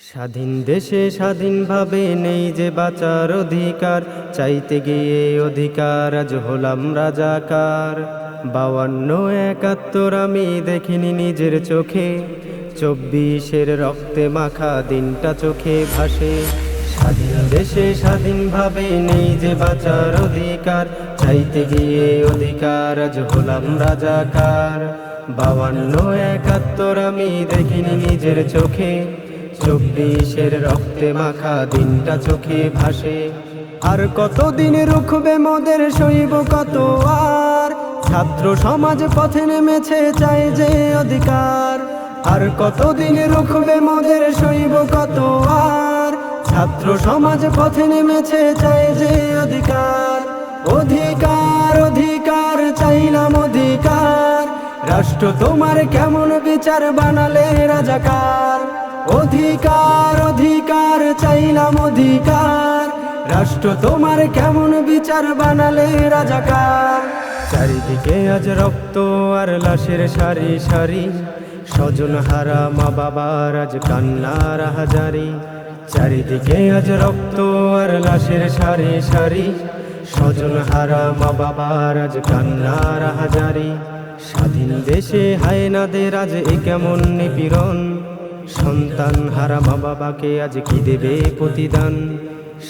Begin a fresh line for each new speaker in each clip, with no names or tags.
স্বাধীন দেশে স্বাধীনভাবে নেই যে বাঁচার অধিকার। চাইতে গিয়ে অধিকার, আজ হলাম রাজাকার। বাউান্ন একাত্তর, আমি দেখিনি নিজের চোখে। চব্বিশের রক্তে মাখা দিনটা চোখে ভাসে। স্বাধীন দেশে স্বাধীনভাবে নেই যে বাঁচার অধিকার। চাইতে গিয়ে অধিকার, আজ হলাম রাজাকার। বাউান্ন একাত্তর, আমি দেখিনি নিজের চোখে। চব্বিশের রক্তে মাখা দিনটা চোখে ভাসে। আর কতদিন রুখবে মদের সইব কত আর? ছাত্র সমাজ পথে নেমেছে চাই যে অধিকার। আর কতদিন রুখবে মদের সইব কত আর? ছাত্র সমাজ পথে নেমেছে চাই যে অধিকার। অধিকার অধিকার, চাইলাম অধিকার। রাষ্ট্র তোমার কেমন বিচার বানালে রাজাকার? অধিকার অধিকার চাইলাম অধিকার। রাষ্ট্র তোমার কেমন বিচার বানালে রাজাকার? চারিদিকে আজ রক্ত আর লাশের সারি সারি। স্বজন হারা, মা বাবার আজ কান্নার হাজারি। চারিদিকে আজ রক্ত আর লাশের সারি সারি। স্বজন হারা, মা বাবার আজ কান্নার হাজারি। স্বাধীন দেশে হায়নাদের আজ এ কেমন নিপীড়ন? সন্তান হারা মা বাবাকে আজ কি দেবে প্রতিদান?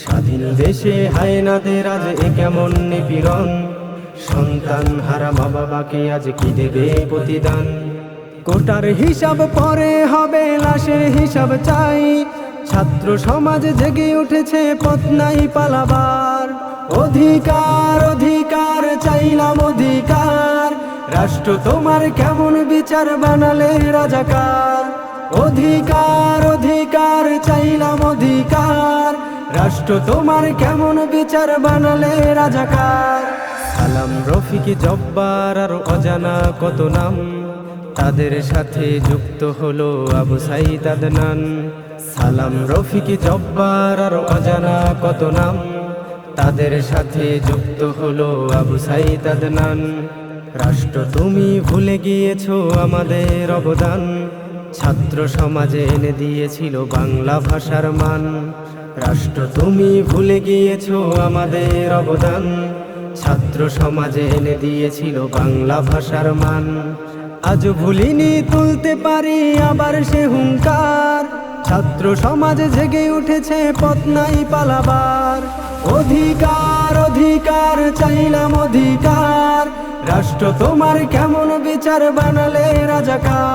স্বাধীন দেশে হায়নাদের আজ এ কেমন নিপীড়ন? সন্তান হারা মা বাবাকে আজ কি দেবে প্রতিদান? কোটার হিসাব পরে হবে, লাশের হিসাব চাই। ছাত্র সমাজ জেগে উঠেছে পথ নাই পালাবার। অধিকার অধিকার, চাইলাম অধিকার। রাষ্ট্র তোমার কেমন বিচার বানালে রাজাকার? অধিকার অধিকার, চাইলাম অধিকার। রাষ্ট্র তোমার কেমন বিচার বানালে রাজাকার? সালাম, রফিক, জব্বার আর অজানা কত নাম? তাদের সাথে যুক্ত হলো আবু সাইদ আদনান। সালাম, রফিক, জব্বার আর অজানা কত নাম? তাদের সাথে যুক্ত হলো আবু সাইদ আদনান। রাষ্ট্র তুমি ভুলে গিয়েছো আমাদের অবদান। ছাত্র সমাজে এনে দিয়েছিল বাংলা ভাষার মান। রাষ্ট্র, তুমি ভুলে গিয়েছো আমাদের অবদান। ছাত্র সমাজে এনে দিয়েছিল বাংলা ভাষার মান। আজ ভুলিনি তুলতে পারি, আবার সে হুঙ্কার। ছাত্র সমাজ জেগে উঠেছে, পথ নাই পালাবার। অধিকার অধিকার, চাইলাম অধিকার। রাষ্ট্র তোমার কেমন বিচার বানালে রাজাকার?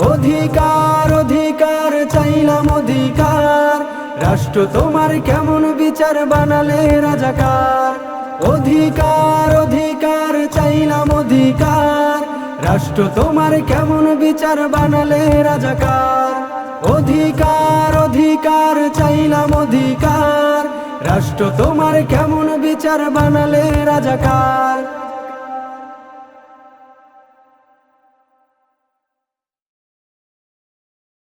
অধিকার অধিকার, চাইলাম অধিকার। রাষ্ট্র তোমার কেমন বিচার বানালে রাজাকার? অধিকার অধিকার, চাইলাম অধিকার। রাষ্ট্র তোমার কেমন বিচার বানালে রাজাকার? অধিকার অধিকার, চাইলাম অধিকার। রাষ্ট্র তোমার কেমন বিচার বানালে রাজাকার?